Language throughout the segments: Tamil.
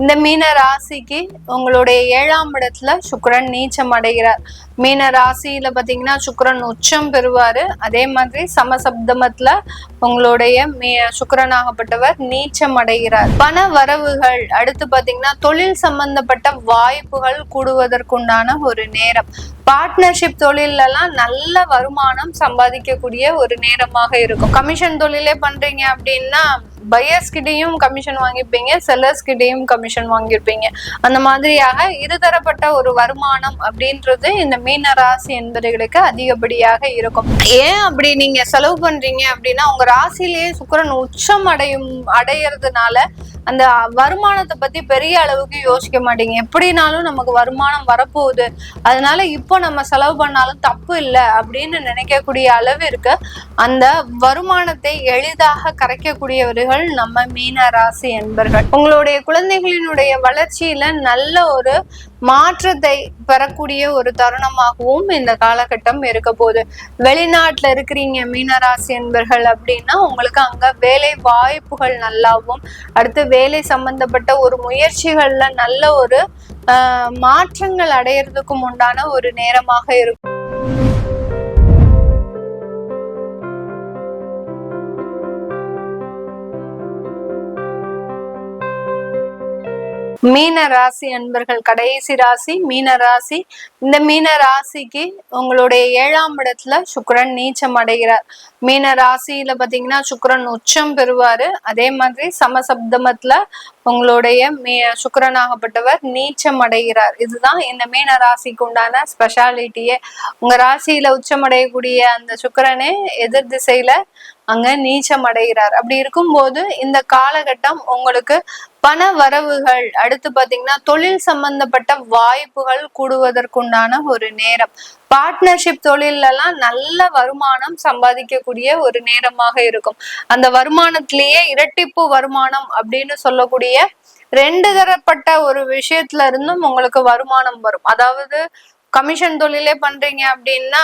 இந்த மீன ராசிக்கு உங்களுடைய ஏழாம் இடத்துல சுக்கரன் நீச்சம் அடைகிறார். மீன ராசியில பாத்தீங்கன்னா சுக்கரன் உச்சம் பெறுவாரு. அதே மாதிரி சமசப்தமத்துல உங்களுடைய மீ சுக்கிரனாகப்பட்டவர் நீச்சம் அடைகிறார். பண வரவுகள் அடுத்து பாத்தீங்கன்னா தொழில் சம்பந்தப்பட்ட வாய்ப்புகள் கூடுவதற்குண்டான ஒரு நேரம். பார்ட்னர்ஷிப் தொழிலெல்லாம் நல்ல வருமானம் சம்பாதிக்கக்கூடிய ஒரு நேரமாக இருக்கும். கமிஷன் தொழிலே பண்றீங்க அப்படின்னா பையர்ஸ் கிட்டேயும் கமிஷன் வாங்கியிருப்பீங்க செல்லர்ஸ் கிட்டேயும் கமிஷன் வாங்கியிருப்பீங்க அந்த மாதிரியாக இருதரப்பட்ட ஒரு வருமானம் அப்படின்றது இந்த மீன ராசி என்பவர்களுக்கு அதிகப்படியாக இருக்கும். ஏன் அப்படி நீங்க செலவு பண்றீங்க அப்படின்னா உங்க ராசியிலேயே சுக்கிரன் உச்சம் அடையும் அடையிறதுனால அந்த வருமானத்தை பத்தி பெரிய அளவுக்கு யோசிக்க மாட்டீங்க. எப்படினாலும் நமக்கு வருமானம் வரப்போகுது. அதனால இப்போ நம்ம செலவு பண்ணாலும் தப்பு இல்லை அப்படின்னு நினைக்கக்கூடிய அளவிற்கு அந்த வருமானத்தை எளிதாக கரைக்கக்கூடியவர்கள் நம்ம மீன ராசி என்பர்கள். உங்களுடைய குழந்தைகளினுடைய வளர்ச்சியில நல்ல ஒரு மாற்றத்தை பெறக்கூடிய ஒரு தருணமாகவும் இந்த காலகட்டம் இருக்க போகுது. வெளிநாட்டுல இருக்கிறீங்க மீனராசி என்பர்கள் அப்படின்னா உங்களுக்கு அங்க வேலை வாய்ப்புகள் நல்லாவும் அடுத்து வேலை சம்பந்தப்பட்ட ஒரு முயற்சிகள்ல நல்ல ஒரு ஆஹ், மாற்றங்கள் அடையிறதுக்கும் உண்டான ஒரு நேரமாக இருக்கும். மீன ராசி அன்பர்கள் கடைசி ராசி மீன ராசி இந்த மீன ராசிக்கு உங்களுடைய ஏழாம் இடத்துல சுக்கரன் நீச்சம் அடைகிறார். மீன ராசியில பாத்தீங்கன்னா சுக்கரன் உச்சம் பெறுவாரு. அதே மாதிரி சமசப்தமத்துல உங்களுடைய மீ சுக்கரனாகப்பட்டவர் நீச்சம் அடைகிறார். இதுதான் இந்த மீன ராசிக்கு உண்டான ஸ்பெஷாலிட்டியே உங்க ராசியில உச்சம் அடையக்கூடிய அந்த சுக்கிரனே எதிர் திசையில அங்க நீச்சம் அடைகிறார். அப்படி இருக்கும்போது இந்த காலகட்டம் உங்களுக்கு பண வரவுகள் அடுத்து பாத்தீங்கன்னா தொழில் சம்பந்தப்பட்ட வாய்ப்புகள் கூடுவதற்குண்டான ஒரு நேரம். பார்ட்னர்ஷிப் தொழிலெல்லாம் நல்ல வருமானம் சம்பாதிக்கக்கூடிய ஒரு நேரமாக இருக்கும். அந்த வருமானத்திலேயே இரட்டிப்பு வருமானம் அப்படின்னு சொல்லக்கூடிய ரெண்டு தரப்பட்ட ஒரு விஷயத்துல இருந்தும் உங்களுக்கு வருமானம் வரும். அதாவது கமிஷன் தொழிலே பண்றீங்க அப்படின்னா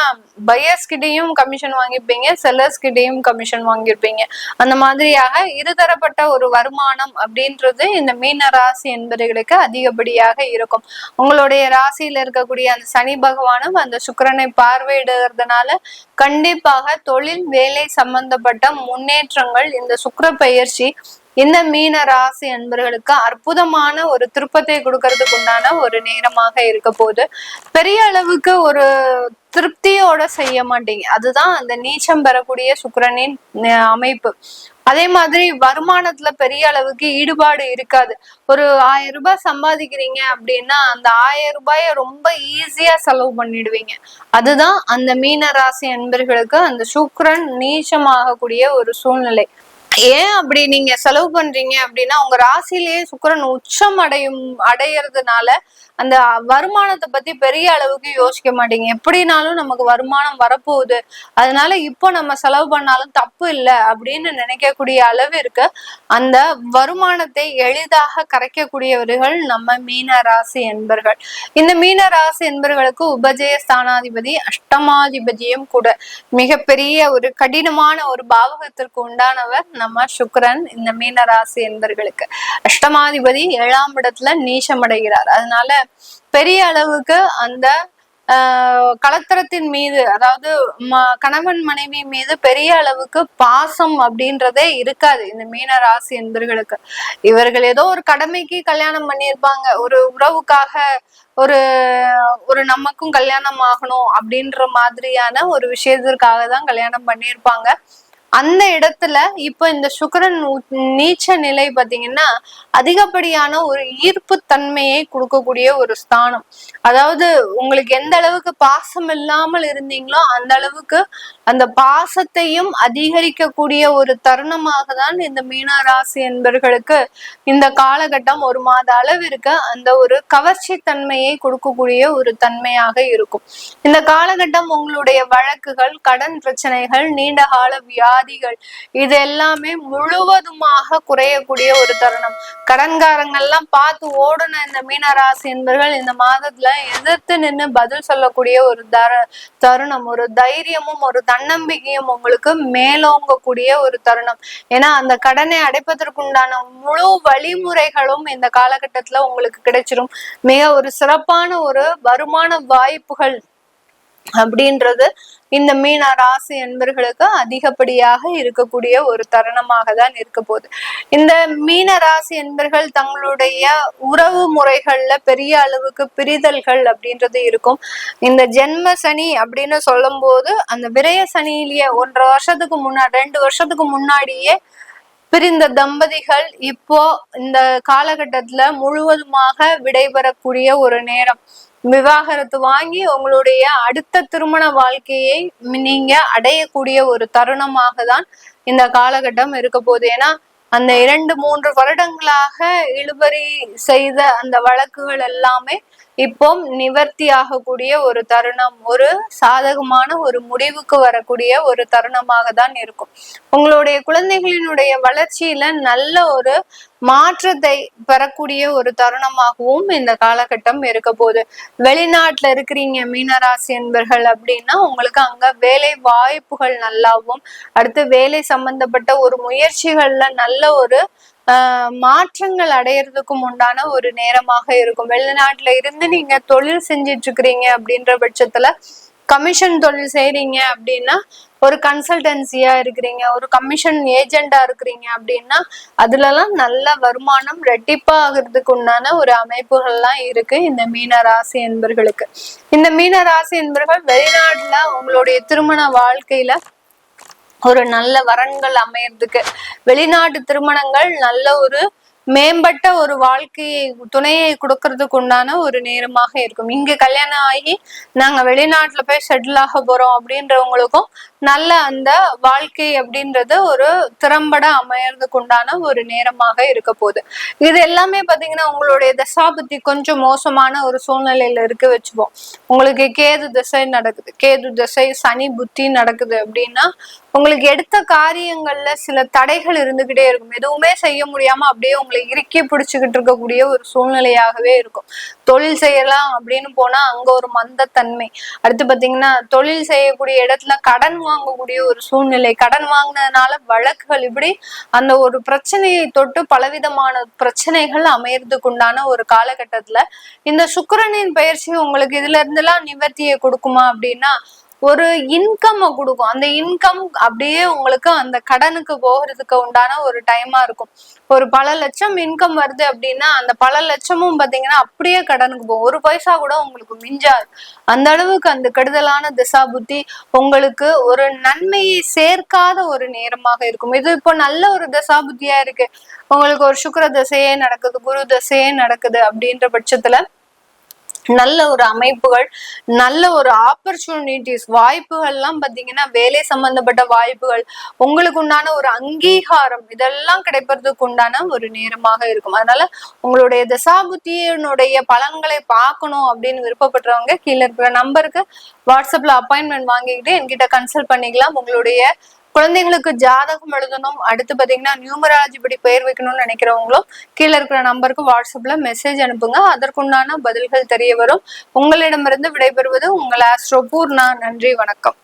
பையர்ஸ் கிட்டையும் கமிஷன் வாங்கியிருப்பீங்க செல்லர்ஸ் கிட்டையும் கமிஷன் வாங்கியிருப்பீங்க. அந்த மாதிரியாக இருதரப்பட்ட ஒரு வருமானம் அப்படின்றது இந்த மீன ராசி என்பவர்களுக்கு அதிகப்படியாக இருக்கும். உங்களுடைய ராசியில இருக்கக்கூடிய அந்த சனி பகவானும் அந்த சுக்கரனை பார்வையிடுறதுனால கண்டிப்பாக தொழில் வேலை சம்பந்தப்பட்ட முன்னேற்றங்கள் இந்த சுக்கர பயிற்சி இந்த மீன ராசி அன்பர்களுக்கு அற்புதமான ஒரு திருப்பத்தை கொடுக்கறதுக்கு உண்டான ஒரு நேரமாக இருக்க போகுது. பெரிய அளவுக்கு ஒரு திருப்தியோட செய்ய மாட்டீங்க. அதுதான் அந்த நீச்சம் பெறக்கூடிய சுக்கரனின் அமைப்பு. அதே மாதிரி வருமானத்துல பெரிய அளவுக்கு ஈடுபாடு இருக்காது. ஒரு ஆயிரம் ரூபாய் சம்பாதிக்கிறீங்க அப்படின்னா அந்த ஆயிரம் ரூபாய ரொம்ப ஈஸியா செலவு பண்ணிடுவீங்க. அதுதான் அந்த மீன ராசி என்பர்களுக்கு அந்த சுக்கரன் நீச்சமாகக்கூடிய ஒரு சூழ்நிலை. ஏன் அப்படி நீங்க செலவு பண்றீங்க அப்படின்னா உங்க ராசியிலேயே சுக்கிரன் உச்சம் அடையும் அடையிறதுனால அந்த வருமானத்தை பத்தி பெரிய அளவுக்கு யோசிக்க மாட்டீங்க. எப்படினாலும் நமக்கு வருமானம் வரப்போகுது. அதனால இப்போ நம்ம செலவு பண்ணாலும் தப்பு இல்லை அப்படின்னு நினைக்கக்கூடிய அளவிற்கு அந்த வருமானத்தை எளிதாக கரைக்கக்கூடியவர்கள் நம்ம மீன ராசி என்பர்கள். இந்த மீன ராசி என்பர்களுக்கு உபஜய ஸ்தானாதிபதி அஷ்டமாதிபதியும் கூட மிகப்பெரிய ஒரு கடினமான ஒரு பாவகத்திற்கு உண்டானவர் நம்ம சுக்கரன் இந்த மீன ராசி என்பர்களுக்கு. அஷ்டமாதிபதி ஏழாம் இடத்துல நீச்சமடைகிறார் அதனால பெரிய அளவுக்கு அந்த ஆஹ் கலத்திரத்தின் மீது அதாவது கணவன் மனைவி மீது பெரிய அளவுக்கு பாசம் அப்படின்றதே இருக்காது இந்த மீன ராசி என்பர்களுக்கு. இவர்கள் ஏதோ ஒரு கடமைக்கு கல்யாணம் பண்ணியிருப்பாங்க. ஒரு உறவுக்காக ஒரு ஒரு நமக்கும் கல்யாணம் ஆகணும் அப்படின்ற மாதிரியான ஒரு விஷயத்திற்காக தான் கல்யாணம் பண்ணியிருப்பாங்க. அந்த இடத்துல இப்போ இந்த சுக்கிரன் நீச்ச நிலை பாத்தீங்கன்னா அதிகப்படியான ஒரு ஈர்ப்பு தன்மையை கொடுக்கக்கூடிய ஒரு ஸ்தானம். அதாவது உங்களுக்கு எந்த அளவுக்கு பாசம் இல்லாமல் இருந்தீங்களோ அந்த அளவுக்கு அந்த பாசத்தையும் அதிகரிக்கக்கூடிய ஒரு தருணமாக தான் இந்த மீன ராசி என்பர்களுக்கு இந்த காலகட்டம் ஒரு மாத அளவிற்கு அந்த ஒரு கவர்ச்சி தன்மையை கொடுக்கக்கூடிய ஒரு தன்மையாக இருக்கும். இந்த காலகட்டம் உங்களுடைய வழக்குகள் கடன் பிரச்சனைகள் நீண்ட கால வியாதி வியாதிகள். இது எல்லாமே முழுவதுமாக குறையக்கூடிய ஒரு தருணம். கடன்காரங்கள்லாம் பார்த்து ஓடுன இந்த மீனராசி என்பர்கள். இந்த மாதத்துல எதிர்த்து நின்று பதில் சொல்லக்கூடிய ஒரு தர தருணம். ஒரு தைரியமும் ஒரு தன்னம்பிக்கையும் உங்களுக்கு மேலோங்கக்கூடிய ஒரு தருணம். ஏன்னா அந்த கடனை அடைப்பதற்குண்டான முழு வழிமுறைகளும் இந்த காலகட்டத்துல உங்களுக்கு கிடைச்சிரும். மிக ஒரு சிறப்பான ஒரு வருமான வாய்ப்புகள் அப்படின்றது இந்த மீன ராசி என்பர்களுக்கு அதிகப்படியாக இருக்கக்கூடிய ஒரு தருணமாக தான் இருக்க போகுது. இந்த மீன ராசி என்பர்கள் தங்களுடைய உறவு முறைகள்ல பெரிய அளவுக்கு பிரிதல்கள் அப்படின்றது இருக்கும். இந்த ஜென்ம சனி அப்படின்னு சொல்லும் போது அந்த விரய சனியிலேயே ஒன்றரை வருஷத்துக்கு முன்னாடி ரெண்டு வருஷத்துக்கு முன்னாடியே பிரிந்த தம்பதிகள் இப்போ இந்த காலகட்டத்துல முழுவதுமாக விடைபெறக்கூடிய ஒரு நேரம். விவாகரத்து வாங்கி உங்களுடைய அடுத்த திருமண வாழ்க்கையை நீங்க அடையக்கூடிய ஒரு தருணமாக தான் இந்த காலகட்டம் இருக்க போகுது. ஏன்னா அந்த இரண்டு மூன்று வருடங்களாக இழுபறி செய்த அந்த வழக்குகள் எல்லாமே இப்போ நிவர்த்தி ஆகக்கூடிய ஒரு தருணம் ஒரு சாதகமான ஒரு முடிவுக்கு வரக்கூடிய ஒரு தருணமாக தான் இருக்கும். உங்களுடைய குழந்தைகளினுடைய வளர்ச்சியில நல்ல ஒரு மாற்றத்தை பெறக்கூடிய ஒரு தருணமாகவும் இந்த காலகட்டம் இருக்க போகுது. வெளிநாட்டுல இருக்கிறீங்க மீனராசி என்பர்கள் அப்படின்னா உங்களுக்கு அங்க வேலை வாய்ப்புகள் நல்லாவும் அடுத்து வேலை சம்பந்தப்பட்ட ஒரு முயற்சிகள்ல நல்ல ஒரு மாற்றங்கள் அடையிறதுக்கும் உண்டான ஒரு நேரமாக இருக்கும். வெளிநாட்டுல இருந்து நீங்க தொழில் செஞ்சிட்டு இருக்கிறீங்க அப்படின்ற பட்சத்துல கமிஷன் தொழில் செய்றீங்க அப்படின்னா ஒரு கன்சல்டன்சியா இருக்கிறீங்க ஒரு கமிஷன் ஏஜெண்டா இருக்கிறீங்க அப்படின்னா அதுலலாம் நல்ல வருமானம் ரெட்டிப்பா ஆகிறதுக்கு உண்டான ஒரு அமைப்புகள்லாம் இருக்கு இந்த மீன ராசி என்பர்களுக்கு. இந்த மீன ராசி என்பர்கள் வெளிநாட்டுல உங்களுடைய திருமண வாழ்க்கையில ஒரு நல்ல வரன்கள் அமையறதுக்கு. வெளிநாட்டு திருமணங்கள் நல்ல ஒரு மேம்பட்ட ஒரு வாழ்க்கையை துணையை கொடுக்கறதுக்கு உண்டான ஒரு நேரமாக இருக்கும். இங்க கல்யாணம் ஆகி நாங்க வெளிநாட்டுல போய் செட்டில் ஆக போறோம் அப்படின்றவங்களுக்கும் நல்ல அந்த வாழ்க்கை அப்படின்றது ஒரு திறம்பட அமையறதுக்கு உண்டான ஒரு நேரமாக இருக்க போகுது. இது எல்லாமே பாத்தீங்கன்னா உங்களுடைய தசாபத்தி கொஞ்சம் மோசமான ஒரு சூழ்நிலையில இருக்க வச்சுப்போம். உங்களுக்கு கேது திசை நடக்குது. கேது திசை சனி புத்தி நடக்குது அப்படின்னா உங்களுக்கு எடுத்த காரியங்கள்ல சில தடைகள் இருந்துகிட்டே இருக்கும். எதுவுமே செய்ய முடியாம அப்படியே உங்களுக்கு உங்களை இறுக்கி பிடிச்சுக்கிட்டு இருக்கக்கூடிய ஒரு சூழ்நிலையாகவே இருக்கும். தொழில் செய்யலாம் அப்படின்னு போனா அங்க ஒரு மந்தத்தன்மை. அடுத்து பாத்தீங்கன்னா தொழில் செய்யக்கூடிய இடத்துல கடன் வாங்கக்கூடிய ஒரு சூழ்நிலை. கடன் வாங்கினதுனால வழக்குகள் இப்படி அந்த ஒரு பிரச்சனையை தொட்டு பலவிதமான பிரச்சனைகள் அமையறதுக்கு உண்டான ஒரு காலகட்டத்துல இந்த சுக்கரனின் பயிற்சி உங்களுக்கு இதுல இருந்தெல்லாம் நிவர்த்தியை கொடுக்குமா அப்படின்னா ஒரு இன்கம் கொடுக்கும். அந்த இன்கம் அப்படியே உங்களுக்கு அந்த கடனுக்கு போகிறதுக்கு உண்டான ஒரு டைமா இருக்கும். ஒரு பல லட்சம் இன்கம் வருது அப்படின்னா அந்த பல லட்சமும் பாத்தீங்கன்னா அப்படியே கடனுக்கு போகும். ஒரு பைசா கூட உங்களுக்கு மிஞ்சாது. அந்த அளவுக்கு அந்த கெடுதலான திசா புத்தி உங்களுக்கு ஒரு நன்மையை சேர்க்காத ஒரு நேரமாக இருக்கும். இது இப்போ நல்ல ஒரு திசா புத்தியா இருக்கு. உங்களுக்கு ஒரு சுக்கர தசையே நடக்குது குரு தசையே நடக்குது அப்படின்ற பட்சத்துல நல்ல ஒரு அமைப்புகள் நல்ல ஒரு ஆப்பர்ச்சுனிட்டிஸ் வாய்ப்புகள்லாம் பாத்தீங்கன்னா வேலை சம்பந்தப்பட்ட வாய்ப்புகள் உங்களுக்கு உண்டான ஒரு அங்கீகாரம் இதெல்லாம் கிடைப்பதற்கு உண்டான ஒரு நேரமாக இருக்கும். அதனால உங்களுடைய தசாபுத்தியினுடைய பலன்களை பார்க்கணும் அப்படின்னு விருப்பப்படுறவங்க கீழே இருக்கிற நம்பருக்கு வாட்ஸ்அப்ல அப்பாயின்மெண்ட் வாங்கிக்கிட்டு என்கிட்ட கன்சல்ட் பண்ணிக்கலாம். உங்களுடைய குழந்தைங்களுக்கு ஜாதகம் எழுதணும். அடுத்து பாத்தீங்கன்னா நியூமராலஜி படி பெயர் வைக்கணும்னு நினைக்கிறவங்களும் கீழே இருக்கிற நம்பருக்கு வாட்ஸ்அப்ல மெசேஜ் அனுப்புங்க. அதற்குண்டான பதில்கள் தெரிய வரும். உங்களிடமிருந்து விடைபெறுவது உங்கள் ஆஸ்ட்ரோ பூர்ணா. நன்றி வணக்கம்.